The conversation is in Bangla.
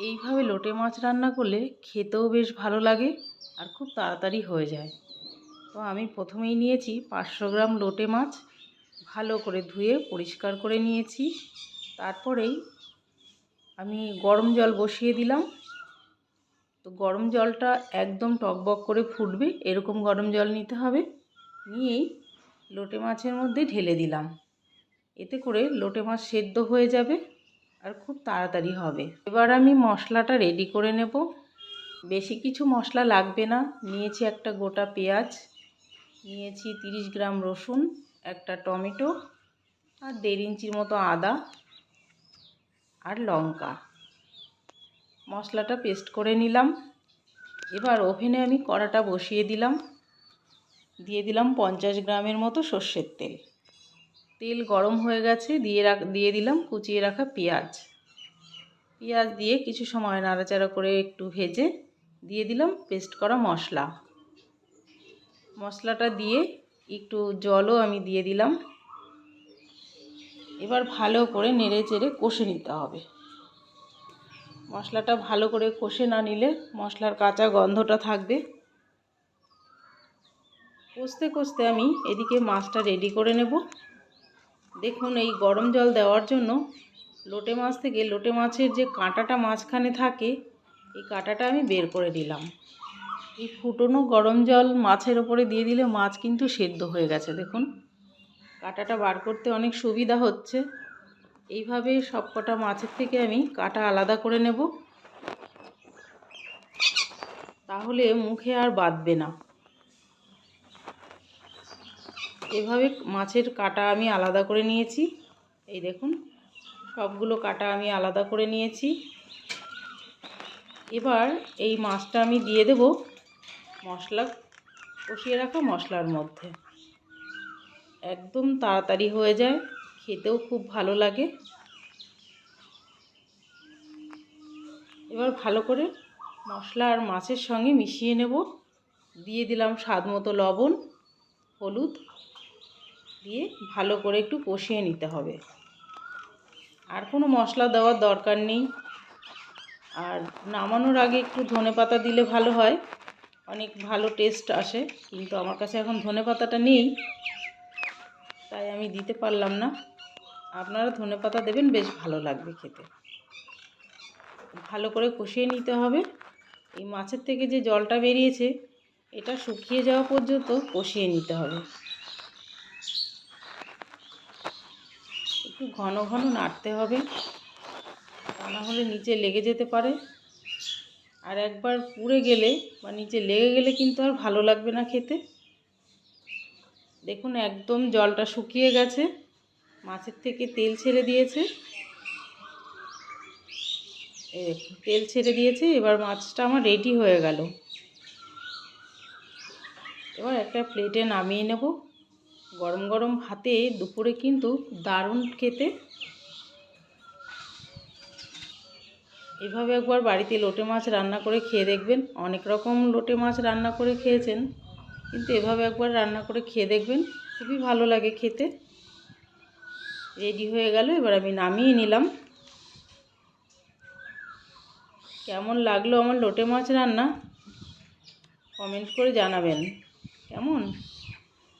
এইভাবে লোটে মাছ রান্না করলে খেতেও বেশ ভালো লাগে আর খুব তাড়াতাড়ি হয়ে যায়। তো আমি প্রথমেই নিয়েছি পাঁচশো গ্রাম লোটে মাছ, ভালো করে ধুয়ে পরিষ্কার করে নিয়েছি। তারপরেই আমি গরম জল বসিয়ে দিলাম। তো গরম জলটা একদম টকবক করে ফুটবে, এরকম গরম জল নিতে হবে। নিয়েই লোটে মাছের মধ্যে ঢেলে দিলাম। এতে করে লোটে মাছ সেদ্ধ হয়ে যাবে। আর খুব তাড়াতাড়ি হবে। এবার আমি মশলাটা রেডি করে নেব। বেশি কিছু মশলা লাগবে না। নিয়েছি একটা গোটা পেঁয়াজ, নিয়েছি তিরিশ গ্রাম রসুন, একটা টমেটো আর দেড় ইঞ্চির মতো আদা আর লঙ্কা। মশলাটা পেস্ট করে নিলাম। এবার ওভেনে আমি কড়াটা বসিয়ে দিলাম। দিয়ে দিলাম পঞ্চাশ গ্রামের মতো সর্ষের তেল। তেল গরম হয়ে গেছে, দিয়ে দিয়ে দিলাম, কুচিয়ে রাখা পেঁয়াজ। পেঁয়াজ দিয়ে কিছু সময় নাড়াচাড়া করে একটু ভেজে দিয়ে দিলাম পেস্ট করা মশলা। মশলাটা দিয়ে একটু জলও আমি দিয়ে দিলাম। এবার ভালো করে নেড়ে চেড়ে কষে নিতে হবে। মশলাটা ভালো করে কষে না নিলে মশলার কাঁচা গন্ধটা থাকবে। কষতে কষতে আমি এদিকে মাছটা রেডি করে নেব। দেখুন, এই গরম জল দেওয়ার জন্য লোটে মাছ থেকে লোটে মাছের যে কাঁটাটা মাঝখানে থাকে, এই কাঁটাটা আমি বের করে দিলাম। এই ফুটনো গরম জল মাছের ওপরে দিয়ে দিলে মাছ কিন্তু সেদ্ধ হয়ে গেছে, দেখুন। কাঁটাটা বার করতে অনেক সুবিধা হচ্ছে। এইভাবে সব কটা মাছের থেকে আমি কাঁটা আলাদা করে নেব। তাহলে মুখে আর বাঁধবে না। এভাবে মাছের কাটা আমি আলাদা করে নিয়েছি। এই দেখুন, সবগুলো কাটা আমি আলাদা করে নিয়েছি। এবার এই মাছটা আমি দিয়ে দেব মশলা, কষিয়ে রাখা মশলার মধ্যে। একদম তাড়াতাড়ি হয়ে যায়, খেতেও খুব ভালো লাগে। এবার ভালো করে মশলা আর মাছের সঙ্গে মিশিয়ে নেব। দিয়ে দিলাম স্বাদ মতো লবণ, হলুদ দিয়ে ভালো করে একটু কষিয়ে নিতে হবে। আর কোনো মশলা দেওয়ার দরকার নেই। আর নামানোর আগে একটু ধনে পাতা দিলে ভালো হয়। অনেক ভালো টেস্ট আসে, কিন্তু আমার কাছে এখন ধনে পাতাটা নেই, তাই আমি দিতে পারলাম না। আপনারা ধনে পাতা দেবেন, বেশ ভালো লাগবে খেতে। ভালো করে কষিয়ে নিতে হবে। এই মাছের থেকে যে জলটা বেরিয়েছে, এটা শুকিয়ে যাওয়া পর্যন্ত কষিয়ে নিতে হবে। একটু ঘন ঘন নাড়তে হবে। তা না হলে নিচে লেগে যেতে পারে। আর একবার পুড়ে গেলে বা নিচে লেগে গেলে কিন্তু আর ভালো লাগবে না খেতে। দেখুন একদম জলটা শুকিয়ে গেছে। মাছের থেকে তেল ছেড়ে দিয়েছে। তেল ছেড়ে দিয়েছে। এবার মাছটা আমার রেডি হয়ে গেল। এবার একটা প্লেটে নামিয়ে নেব। গরম গরম ভাতে দুপুরে কিন্তু দারুণ খেতে। এভাবে একবার বাড়িতে লোটে মাছ রান্না করে খেয়ে দেখবেন। অনেক রকম লোটে মাছ রান্না করে খেয়েছেন, কিন্তু এভাবে একবার রান্না করে খেয়ে দেখবেন, খুবই ভালো লাগে খেতে। রেডি হয়ে গেল, এবার আমি নামিয়ে নিলাম। কেমন লাগল আমার লোটে মাছ রান্না? কমেন্ট করে জানাবেন। কেমন?